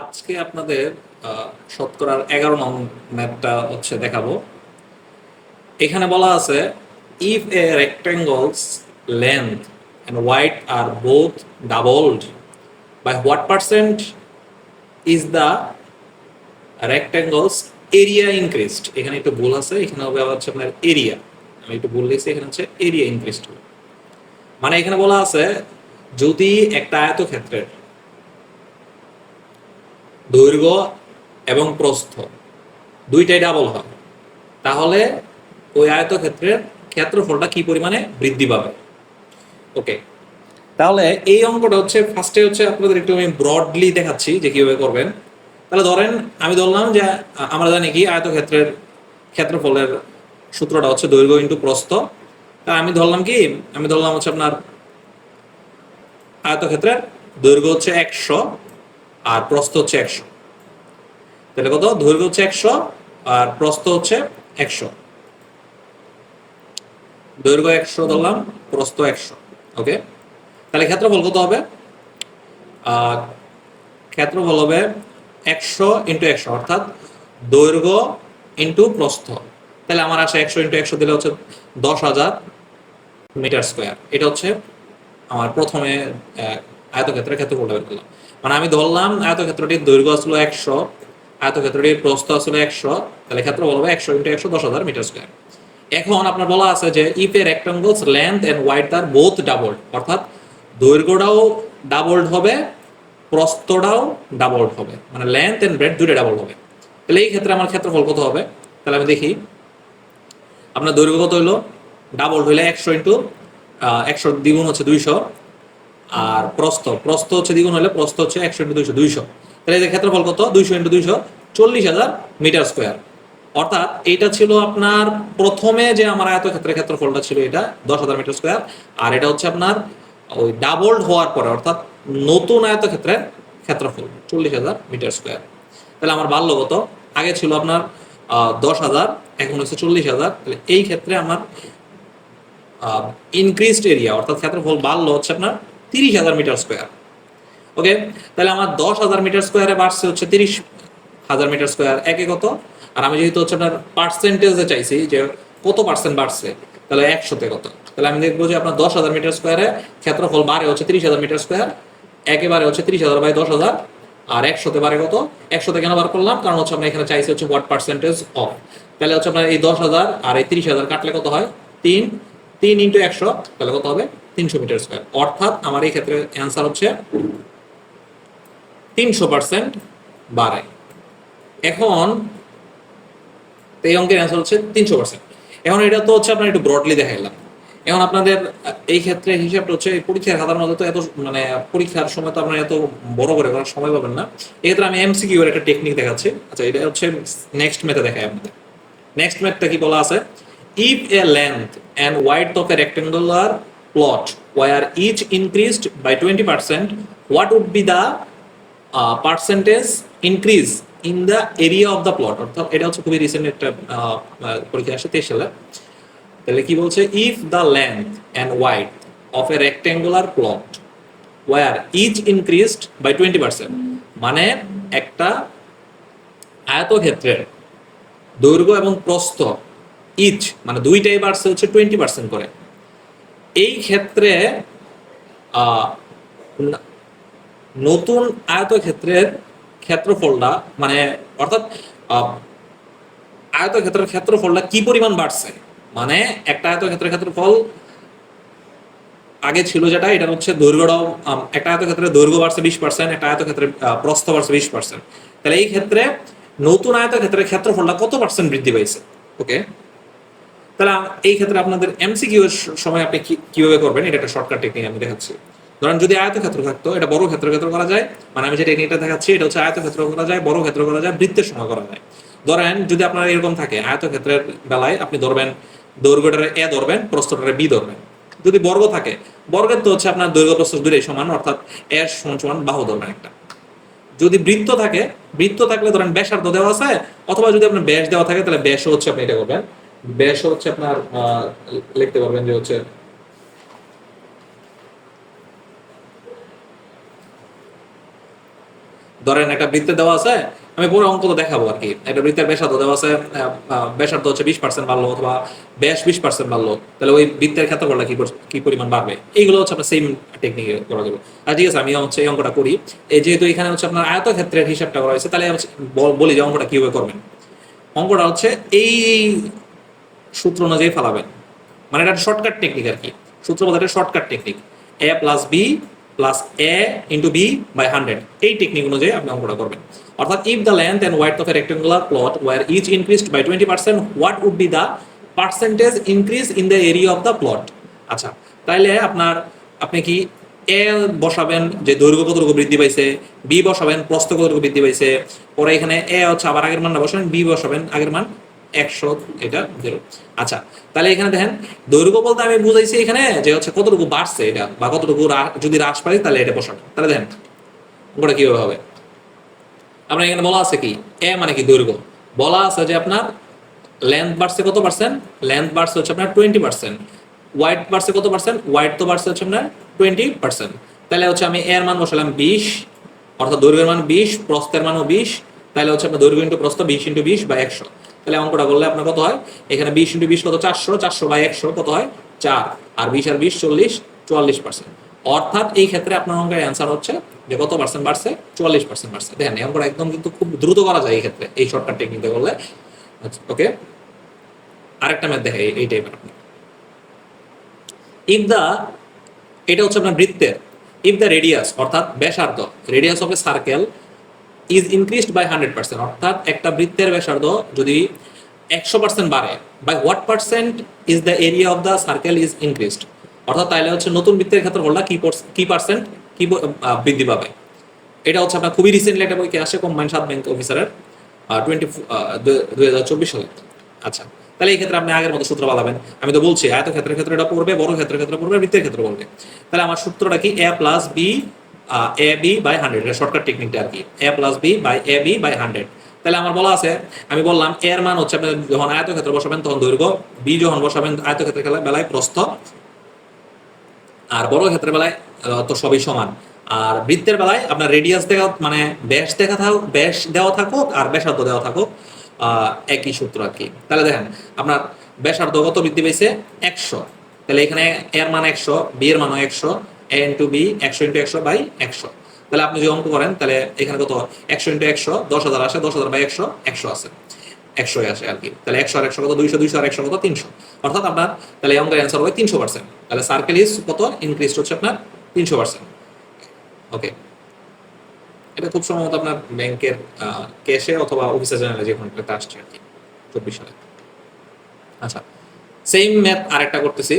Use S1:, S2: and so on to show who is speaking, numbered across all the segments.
S1: আজকে আপনাদের শতকরার এগারো নং ম্যাপটা হচ্ছে দেখাবো। এখানে বলা আছে if a rectangle's length and wide R both doubled by what percent is the rectangle's area increased এখানে একটু ভুল আছে এখানে হবে হচ্ছে আপনার এরিয়া আমি একটু ভুল লিখছি এখানে হচ্ছে এরিয়া ইনক্রিজড মানে এখানে বলা আছে, যদি একটা আয়তক্ষেত্রের দৈর্ঘ্য এবং প্রস্থ। দুইটাই ডাবল হয়। তাহলে ওই আয়তক্ষেত্রের ক্ষেত্রফলটা কি পরিমাণে বৃদ্ধি পাবে? ওকে তাহলে এই অঙ্কটা হচ্ছে ফার্স্টে হচ্ছে আপনাদের একটু আমি ব্রডলি দেখাচ্ছি যে কীভাবে করবেন। তাহলে ধরেন আমি ধরলাম যে, আমরা জানি কি আয়তক্ষেত্রের ক্ষেত্রফলের সূত্রটা হচ্ছে দৈর্ঘ্য ইন্টু প্রস্থ। তা আমি ধরলাম কি, আমি ধরলাম হচ্ছে আপনার আয়তক্ষেত্রের দৈর্ঘ্য হচ্ছে একশো। আর প্রস্থ হচ্ছে একশো। তাহলে কত? দৈর্ঘ্য হচ্ছে একশো আর প্রস্থ হচ্ছে একশো। দৈর্ঘ্য একশো ধরলাম, প্রস্থ একশো। ওকে তাহলে ক্ষেত্রফল কত হবে? ক্ষেত্রফল হবে একশো ইন্টু একশো, অর্থাৎ দৈর্ঘ্য ইন্টু প্রস্থ। তাহলে আমার আসে একশো ইন্টু একশো দিলে হচ্ছে দশ হাজার মিটার স্কোয়ার। এটা হচ্ছে আমার প্রথমে আয়তক্ষেত্রের ক্ষেত্রফলটা বের করলাম। মানে আমি ধরলাম আয়তক্ষেত্রটির দৈর্ঘ্য আসলো একশো, আয়তক্ষেত্রটির প্রস্থ আসলে একশো, তাহলে ক্ষেত্রফল হবে একশো ইন্টু একশো দশ হাজার মিটার স্কোয়ার। এখন আপনার বলা আছে যে if a rectangle's length and wide R both doubled অর্থাৎ দৈর্ঘ্যটাও ডাবলড হবে, প্রস্থটাও ডাবলড হবে মানে লেন্থ এন্ড ব্রেড দুটো ডাবল হবে। তাহলে এই ক্ষেত্রে আমার ক্ষেত্রফল কত হবে? তাহলে আমি দেখি, আপনার দৈর্ঘ্য কত হইল? ডাবল হইলে একশো ইন্টু একশো দ্বিগুণ হচ্ছে দুইশো আর প্রস্থ প্রস্থ হচ্ছে দ্বিগুণ হলে প্রস্থ হচ্ছে একশো ইন্টু দুইশো দুইশো। তাহলে যে ক্ষেত্রফল কত? দুইশো ইন্টু দুইশো, চল্লিশ হাজার মিটার স্কোয়ার। অর্থাৎ এটা ছিল আপনার প্রথমে যে আমার আয়তক্ষেত্রের ক্ষেত্রফলটা ছিল এটা, দশ হাজার মিটার স্কোয়ার। আর এটা হচ্ছে আপনার ওই ডাবলড হওয়ার পরে, অর্থাৎ নতুন আয়তক্ষেত্রের ক্ষেত্রফল, চল্লিশ হাজার মিটার স্কোয়ার। তাহলে আমার কত? আগে ছিল আপনার দশ হাজার, এখন হচ্ছে চল্লিশ হাজার। তাহলে এই ক্ষেত্রে আমার ইনক্রিজড এরিয়া অর্থাৎ ক্ষেত্রফল বাড়লো হচ্ছে আপনার তিরিশ হাজার মিটার স্কোয়ার। ওকে? তাহলে আমার দশ হাজার মিটার স্কোয়ারে বাড়ছে হচ্ছে তিরিশ হাজার মিটার স্কোয়ার। একে কত? আর আমি যেহেতু হচ্ছে আপনার পার্সেন্টেজে চাইছি যে কত পার্সেন্ট বাড়ছে, তাহলে একশোতে কত? তাহলে আমি দেখব যে আপনার দশ হাজার মিটার স্কোয়ারে ক্ষেত্রফল বাড়ে হচ্ছে তিরিশ হাজার মিটার স্কোয়ার, একেবারে হচ্ছে তিরিশ হাজার বাই দশ হাজার, আর একশোতে বারে কত? একশোতে কেন বার করলাম? কারণ হচ্ছে আমরা এখানে চাইছি হচ্ছে হোয়াট পার্সেন্টেজ অফ তাহলে হচ্ছে আপনার এই দশ হাজার আর এই তিরিশ হাজার কাটলে কত হয়? তিন। তিন ইন্টু একশো, তাহলে কত হবে? তিনশো মিটার স্কোয়ার অর্থাৎ আমার এই ক্ষেত্রে অ্যান্সার হচ্ছে তিনশো পার্সেন্ট বাড়ায়। এখন এই অঙ্কের অ্যান্সার হচ্ছে তিনশো পার্সেন্ট এখন এটা তো হচ্ছে আপনার একটু ব্রডলি দেখাইলাম। এখন আপনাদের, এই ক্ষেত্রে হিসাবটা হচ্ছে পরীক্ষার মধ্যে তো এত মানে পরীক্ষার সময় তো আপনার এত বড় করে করার সময় পাবেন না। এক্ষেত্রে আমি এমসিকিউ এর একটা টেকনিক দেখাচ্ছি। আচ্ছা এটা হচ্ছে নেক্সট মেথে দেখাই আপনাদের। নেক্সট ম্যাথটা কি বলা আছে? If a length and wide of a rectangular plot were each increased by twenty percent what would be the percentage increase in the area of the plot অর্থাৎ এটা হচ্ছে খুবই রিসেন্ট একটা পরীক্ষা আসে তেইশ সালে। তাহলে কি বলছে? If the length and wide of a rectangular plot were each increased by twenty percent মানে একটা আয়তক্ষেত্রের দৈর্ঘ্য এবং প্রস্থ ইচ মানে দুইটাই বাড়ছে হচ্ছে টোয়েন্টি পার্সেন্ট করে। এই ক্ষেত্রে নতুন আয়তক্ষেত্রের ক্ষেত্রফলটা মানে অর্থাৎ আয়তক্ষেত্রের ক্ষেত্রফলটা কি পরিমাণ বাড়ছে? মানে একটা আয়তক্ষেত্রের ক্ষেত্রফল আগে ছিল যেটা এটা হচ্ছে দৈর্ঘ্যটাও একটা আয়তক্ষেত্রের দৈর্ঘ্য বাড়ছে বিশ পার্সেন্ট একটা আয়তক্ষেত্রের আহ, প্রস্থ বাড়ছে বিশ পার্সেন্ট তাহলে এই ক্ষেত্রে নতুন আয়তক্ষেত্রের ক্ষেত্রফলটা কত পার্সেন্ট বৃদ্ধি পাইছে? ওকে তাহলে এই ক্ষেত্রে আপনাদের এমসিকিউ এর সময় আপনি কীভাবে করবেন? এটা একটা শর্টকাট টেকনিক আমি দেখাচ্ছি। ধরেন যদি আয়তক্ষেত্র থাকতো, এটা বড় ক্ষেত্র ক্ষেত্র করা যায়। মানে আমি যে টেকনিকটা দেখাচ্ছি, এটা হচ্ছে আয়তক্ষেত্র করা যায়, বড় ক্ষেত্র করা যায়, বৃত্তের সময় করা যায়। ধরেন যদি আপনার এরকম থাকে, আয়তক্ষেত্রের বেলায় আপনি ধরবেন, দৈর্ঘ্যটারে এ ধরবেন, প্রস্থটারে বি ধরবেন। যদি বর্গ থাকে, বর্গের তো হচ্ছে আপনার দৈর্ঘ্য, প্রস্থ দুটোই সমান, অর্থাৎ এর সমান সমান বাহু ধরবেন একটা। যদি বৃত্ত থাকে, বৃত্ত থাকলে ধরেন ব্যাসার্ধ দেওয়া আছে, অথবা যদি আপনার ব্যাস দেওয়া থাকে, তাহলে ব্যাসও হচ্ছে আপনি এটা করবেন। ব্যাসও হচ্ছে আপনার লিখতে পারবেন যে হচ্ছে ধরেন একটা বৃত্তে দেওয়া আছে, আমি পুরো অঙ্ক তো দেখাবো আর কি। একটা বৃত্তের ব্যাসার্ধ দেওয়া আছে ব্যাসার্ধ হচ্ছে বিশ পার্সেন্ট বাড়লো অথবা ব্যাস বিশ পার্সেন্ট বাড়লো। তাহলে ওই বৃত্তের ক্ষেত্রফলটা কি কি পরিমাণ বাড়বে? এইগুলো হচ্ছে আপনার সেম টেকনিকে করা যাবে। আর ঠিক আছে, আমি হচ্ছে এই অঙ্কটা করি। এই যেহেতু এখানে হচ্ছে আপনার আয়তক্ষেত্রের হিসাবটা করা হয়েছে, তাহলে বলি যে অঙ্কটা কীভাবে করবেন। অঙ্কটা হচ্ছে এই সূত্র অনুযায়ী ফালাবেন। মানে এটা শর্টকাট টেকনিক আর কি। সূত্র বলতে একটা shortcut technique a plus b plus a into b by hundred এই টেকনিক অনুযায়ী আপনি অঙ্কটা করবেন। অর্থাৎ if the length and wide of a rectangular plot were each increased by twenty percent what would be the percentage increase in the area of the plot আচ্ছা তাইলে আপনার, আপনি কি এ বসাবেন যে দৈর্ঘ্য কতটুকু বৃদ্ধি পাইছে বি বসাবেন, প্রস্থ কতটুকু বৃদ্ধি পাইছে, পরে এখানে এ হচ্ছে আবার আগের মানটা বসাবেন বি বসাবেন, আগের মান একশো, এটা জিরো। আচ্ছা তাহলে এখানে দেখেন, দৈর্ঘ্য বলতে আমি বুঝাইছি এখানে যে হচ্ছে কতটুকু বাড়ছে এটা, বা কতটুকু যদি হ্রাস পাই তাহলে এটা বসাবেন তাহলে দেখেন ওটা কীভাবে হবে? আপনার এখানে বলা আছে কি? এ মানে কি দৈর্ঘ্য? বলা আছে যে আপনার লেন্থ বাড়ছে কত পার্সেন্ট লেন্থ বাড়ছে হচ্ছে আপনার টোয়েন্টি পার্সেন্ট ওয়াইড বাড়ছে কত পার্সেন্ট ওয়াইড তো বাড়ছে হচ্ছে আপনার টোয়েন্টি পার্সেন্ট তাহলে হচ্ছে আমি এর মান বসালাম বিশ, অর্থাৎ দৈর্ঘ্যের মান বিশ, প্রস্থের মানও বিশ, তাহলে হচ্ছে আপনার দৈর্ঘ্য ইন্টু প্রস্থ বিশ ইন্টু বিশ বা একশো। তাহলে অঙ্কটা করলে আপনার কত হয়? এখানে বিশ ইন্টু বিশ কত? চারশো। চারশো বাই একশো কত হয়? চার। আর বিশ আর বিশ চল্লিশ, চুয়াল্লিশ পার্সেন্ট অর্থাৎ এই ক্ষেত্রে আপনার অঙ্কের অ্যান্সার হচ্ছে যে কত পার্সেন্ট বাড়ছে? চুয়াল্লিশ পার্সেন্ট বাড়ছে। দেখেন, এই অঙ্কটা একদম কিন্তু খুব দ্রুত করা যায় এই ক্ষেত্রে, এই শর্টকাট টেকনিকে করলে। ওকে আরেকটা ম্যাথ দেখে, এই টাইপের আপনি। ইফ দা এটা হচ্ছে আপনার বৃত্তের ইফ দ্য রেডিয়াস অর্থাৎ ব্যাসার্ধ radius of a circle is increased by hundred percent অর্থাৎ একটা বৃত্তের ব্যাসার্ধ যদি একশো পার্সেন্ট বাড়ে by what percent is the area of the circle is increased অর্থাৎ তাইলে হচ্ছে নতুন বৃত্তের ক্ষেত্রফলটা কি কি পার্সেন্ট কি বৃদ্ধি পাবে? এটা হচ্ছে আপনার খুবই রিসেন্টলি একটা বইকে আসে কম্বাইন সাত ব্যাংক অফিসারের টোয়েন্টি দুই হাজার চব্বিশ সালে। আচ্ছা তাহলে এই ক্ষেত্রে আপনি আগের মতো সূত্র বানাবেন আমি তো বলছি আয়ত ক্ষেত্রের ক্ষেত্রে এটা পড়বে বড় ক্ষেত্রের ক্ষেত্রে পড়বে, বৃত্তের ক্ষেত্রে পড়বে তাহলে আমার সূত্রটা কি? A plus b a, b by hundred, এটা শর্টকাট টেকনিকটা আর কি। A plus b by a, b by hundred. তাহলে আমার বলা আছে, আমি বললাম এর মান হচ্ছে আপনি যখন আয়ত ক্ষেত্রে বসাবেন তখন দৈর্ঘ্য, বি যখন বসাবেন আয়ত ক্ষেত্রে বেলায় প্রস্থ, আর বড় ক্ষেত্রে বেলায় তো সবই সমান। আর বৃত্তের বেলায় আপনার রেডিয়াস দেখা মানে ব্যাস দেখা থাকুক ব্যাস দেওয়া থাকুক আর ব্যাসার্ধ দেওয়া থাকুক একই সূত্র আর কি। তাহলে দেখেন, আপনার ব্যাসার্ধ কত বৃদ্ধি পেয়েছে? একশো। তাহলে এখানে এর মান একশো, বি এর মানও একশো এ ইন্টু বি একশো ইন্টু একশো বাই একশো। তাহলে আপনি যদি অঙ্ক করেন, তাহলে এখানে কত? একশো ইন্টু একশো, দশ হাজার আসে, দশ হাজার বাই একশো একশো আছে একশোই আসে আর কি। তাহলে একশো আর একশো কত? দুইশো দুইশো আর একশো কত? তিনশো। অর্থাৎ আপনার, তাহলে অঙ্কের অ্যান্সার হবে তিনশো পার্সেন্ট তাহলে সার্কেল ইজ কত? ইনক্রিজ হচ্ছে আপনার তিনশো পার্সেন্ট ওকে এটা খুব সম্ভবত আপনার ব্যাংকের ক্যাশে অথবা অফিসার জেনারেলে যে কোনো একটা আসছে আর কি, চব্বিশ সালে। আচ্ছা সেম ম্যাথ আরেকটা করতেছি।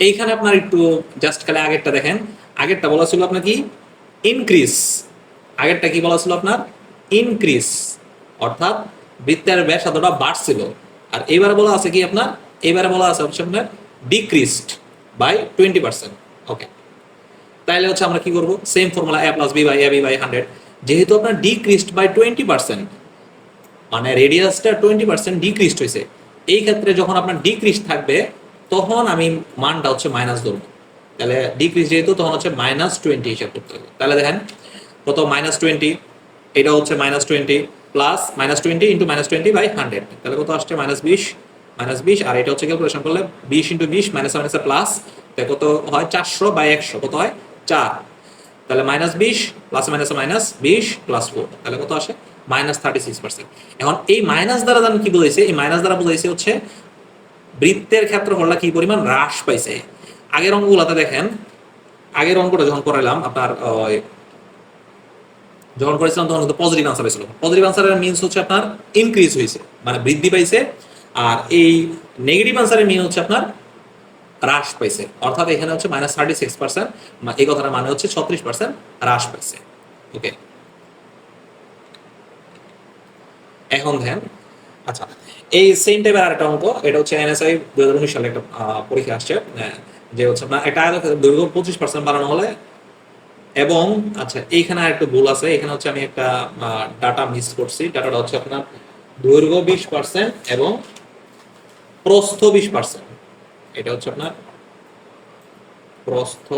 S1: এইখানে আপনার একটু জাস্ট খালি আগেরটা দেখেন। আগেরটা বলা ছিল আপনার কি? ইনক্রিজ আগেরটা কি বলা ছিল আপনার? ইনক্রিজ অর্থাৎ বৃত্তের ব্যাসার্ধটা বাড়ছিল। আর এবারে বলা আছে কি আপনার? এবারে বলা আছে হচ্ছে আপনার decreased by twenty percent okay তাইলে হচ্ছে আমরা কি করব? Same formula a plus b by a b by hundred যেহেতু আপনার ডিক্রিজড বাই টোয়েন্টি পার্সেন্ট মানে রেডিয়াসটা টোয়েন্টি পার্সেন্ট ডিক্রিজড হয়েছে। এই ক্ষেত্রে যখন আপনার ডিক্রিজ থাকবে তখন আমি মানটা হচ্ছে মাইনাস ধরবো। তাহলে ডিক্রিজ যেহেতু, তখন হচ্ছে মাইনাস টোয়েন্টি হিসাব করতে হবে। তাহলে দেখেন কত মাইনাস টোয়েন্টি এটা হচ্ছে minus twenty plus minus twenty into minus twenty by hundred তাহলে কত আসছে? মাইনাস বিশ মাইনাস বিশ, আর এটা হচ্ছে ক্যালকুলেশন করলে বিশ ইন্টু বিশ মাইনাস মাইনাসে প্লাস তাহলে কত হয়? চারশো বাই একশো। কত হয়? চার। তাহলে মাইনাস বিশ প্লাস মাইনাস মাইনাস বিশ প্লাস ফোর তাহলে কত আসে? মাইনাস থার্টি সিক্স পার্সেন্ট এখন এই মাইনাস দ্বারা আমি কি বুঝাইছে? এই মাইনাস দ্বারা বুঝাইছে হচ্ছে বৃত্তের ক্ষেত্রফলটা কি পরিমাণ হ্রাস পাইছে? আগের অঙ্কগুলোতে দেখেন, আগের অঙ্কটা যখন করালাম আপনার যখন করেছিলাম তখন কিন্তু পজিটিভ আনসার হয়েছিল। পজিটিভ আনসারের মিনস হচ্ছে আপনার ইনক্রিজ হয়েছে মানে বৃদ্ধি পাইছে, আর এই নেগেটিভ আনসারের মিন হচ্ছে আপনার হ্রাস পাইছে। অর্থাৎ এখানে হচ্ছে মাইনাস থার্টি সিক্স পার্সেন্ট এই কথাটার মানে হচ্ছে ছত্রিশ পার্সেন্ট হ্রাস পাইছে। ওকে এখন ধ্যান আচ্ছা এই সেম টাইপের আরেকটা অঙ্ক, এটা হচ্ছে এনএসআই দু হাজার উনিশ সালে একটা পরীক্ষা আসছে যে হচ্ছে আপনার একটা আয়তক্ষেত্রের দৈর্ঘ্য পঁচিশ পার্সেন্ট বাড়ানো হলে এবং আচ্ছা এইখানে আরেকটা ভুল আছে, এখানে হচ্ছে আমি একটা ডাটা মিস করছি ডাটাটা হচ্ছে আপনার দৈর্ঘ্য বিশ পার্সেন্ট এবং প্রস্থ বিশ পার্সেন্ট এটা হচ্ছে আপনার প্রস্থ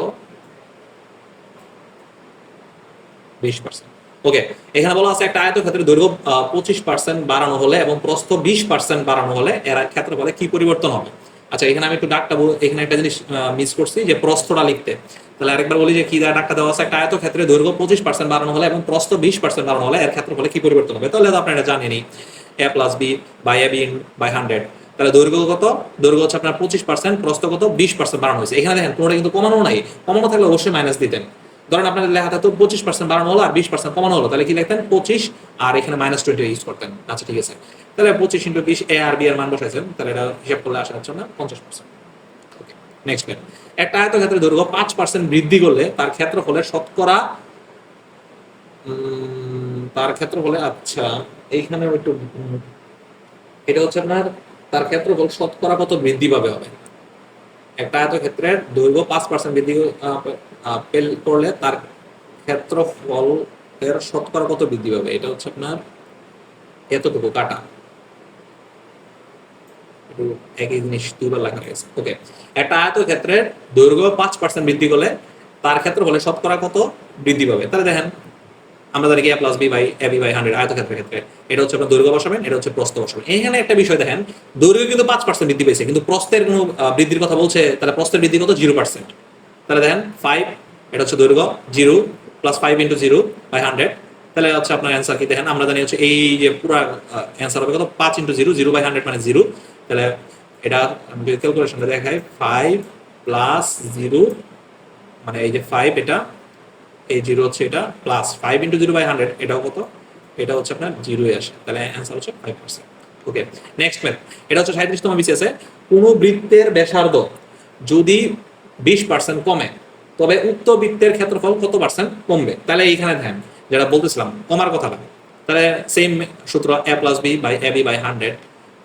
S1: বিশ পার্সেন্ট ওকে এখানে বলা আছে একটা আয়তক্ষেত্রের দৈর্ঘ্য পঁচিশ পার্সেন্ট বাড়ানো হলে এবং প্রস্থ বিশ পার্সেন্ট বাড়ানো হলে এর ক্ষেত্রফলে কি পরিবর্তন হবে? আচ্ছা এখানে আমি একটু ডাকটা বল- এখানে একটা জিনিস মিস করছি যে প্রস্থটা লিখতে। তাহলে আরেকবার বলি যে কি দেওয়া ডাকটা দেওয়া আছে, একটা আয়তক্ষেত্রে দৈর্ঘ্য পঁচিশ পার্সেন্ট বাড়ানো হলে এবং প্রস্থ বিশ পার্সেন্ট বাড়ানো হলে এর ক্ষেত্রফলে কি পরিবর্তন হবে? তাহলে তো আপনারা জানেনই। A plus b by a b by hundred তাহলে দৈর্ঘ্য কত? দৈর্ঘ্য হচ্ছে আপনার পঁচিশ পার্সেন্ট প্রস্থ কত? বিশ পার্সেন্ট বাড়ানো হয়েছে। এখানে দেখেন, কোনোটা কিন্তু কমানো নাই। কমানো থাকলে অবশ্যই মাইনাস দিতেন। ধরেন আপনাদের লেখা থাকতো পঁচিশ পার্সেন্ট বাড়ানো হলো আর বিশ পার্সেন্ট কমানো হলো। তাহলে কি লিখতেন? পঁচিশ আর এখানে মাইনাস টোয়েন্টি ইউজ করতেন। আচ্ছা ঠিক আছে। তাহলে পঁচিশ ইন্টু বিশ এ আর বি এর মান বসাইছেন। তাহলে এটা হিসাব করলে আসা যাচ্ছে না পঞ্চাশ পার্সেন্ট নেক্সট একটা দৈর্ঘ্য পাঁচ পার্সেন্ট বৃদ্ধি করলে তার ক্ষেত্রফলে শতকরা তার ক্ষেত্রফলে আচ্ছা এইখানে একটু এটা হচ্ছে আপনার, তার ক্ষেত্রফল শতকরা কত বৃদ্ধি পাবে হবে? একটা আয়তক্ষেত্রের দৈর্ঘ্য পাঁচ পার্সেন্ট বৃদ্ধি করলে তার ক্ষেত্রফল এর শতকরা কত বৃদ্ধি পাবে? এটা হচ্ছে আপনার এতটুকু কাটা। একই জিনিস দুইবার লেখা হয়েছে ওকে একটা আয়তক্ষেত্রের দৈর্ঘ্য পাঁচ পার্সেন্ট বৃদ্ধি করলে তার ক্ষেত্রফলে শতকরা কত বৃদ্ধি পাবে? তাহলে দেখেন আমরা জানি কি a plus b by a b by hundred আয়তক্ষেত্রের ক্ষেত্রে। এটা হচ্ছে আপনার দৈর্ঘ্য বসাবেন, এটা হচ্ছে প্রস্থ বসাবেন। এখানে একটা বিষয় দেখেন, দৈর্ঘ্য কিন্তু পাঁচ পার্সেন্ট বৃদ্ধি পেয়েছে, কিন্তু প্রস্থের কোনো বৃদ্ধির কথা বলছে, তাহলে প্রস্থের বৃদ্ধি কত? জিরো পার্সেন্ট তাহলে দেখেন ফাইভ এটা হচ্ছে দৈর্ঘ্য zero plus five into zero by hundred তাহলে হচ্ছে আপনার অ্যান্সার কি দেখেন, আমরা জানি হচ্ছে এই যে পুরো অ্যান্সার হবে কত? পাঁচ into zero zero by hundred মানে জিরো তাহলে এটা ক্যালকুলেশনটা দেখায় ফাইভ প্লাস জিরো মানে এই যে ফাইভ এটা এই জিরো হচ্ছে এটা plus five into zero by hundred এটাও কত? এটা হচ্ছে আপনার জিরোই আসে। তাহলে অ্যান্সার হচ্ছে five percent okay next math এটা হচ্ছে সাঁত্রিশতম বিসিএসে কোনো বৃত্তের ব্যাসার্ধ যদি বিশ পার্সেন্ট কমে, তবে উক্ত বৃত্তের ক্ষেত্রফল কত পার্সেন্ট কমবে? তাহলে এইখানে ধ্যান, যেটা বলতেছিলাম, কমার কথা কথাটা তাহলে সেম সূত্র a plus b by a b by hundred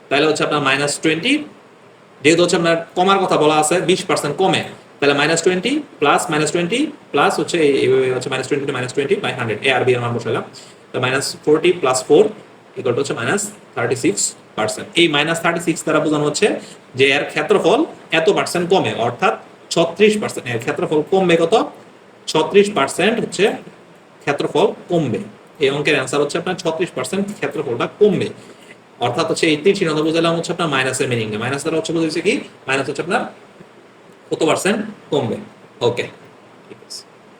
S1: তাহলে হচ্ছে আপনার মাইনাস টোয়েন্টি যেহেতু হচ্ছে আপনার কমার কথা বলা আছে, বিশ পার্সেন্ট কমে তাহলে minus twenty plus minus twenty plus হচ্ছে এই- এইভাবে হচ্ছে minus twenty to minus twenty by hundred a R b এর মান বসাইলাম তো minus forty plus four equal হচ্ছে মাইনাস থার্টি সিক্স পার্সেন্ট এই মাইনাস থার্টি সিক্স দ্বারা বোঝানো হচ্ছে যে এর ক্ষেত্রফল এত পার্সেন্ট কমে, অর্থাৎ ছত্রিশ পার্সেন্ট এর ক্ষেত্রফল কমবে কত? ছত্রিশ পার্সেন্ট হচ্ছে ক্ষেত্রফল কমবে। এই অঙ্কের অ্যান্সার হচ্ছে আপনার ছত্রিশ পার্সেন্ট ক্ষেত্রফলটা কমবে। অর্থাৎ হচ্ছে এই তিন চিহ্নটা বুঝালাম হচ্ছে আপনার মাইনাসের মিনিং মাইনাস দ্বারা হচ্ছে বুঝেছে কি? মাইনাস হচ্ছে আপনার কত পার্সেন্ট কমবে? ওকে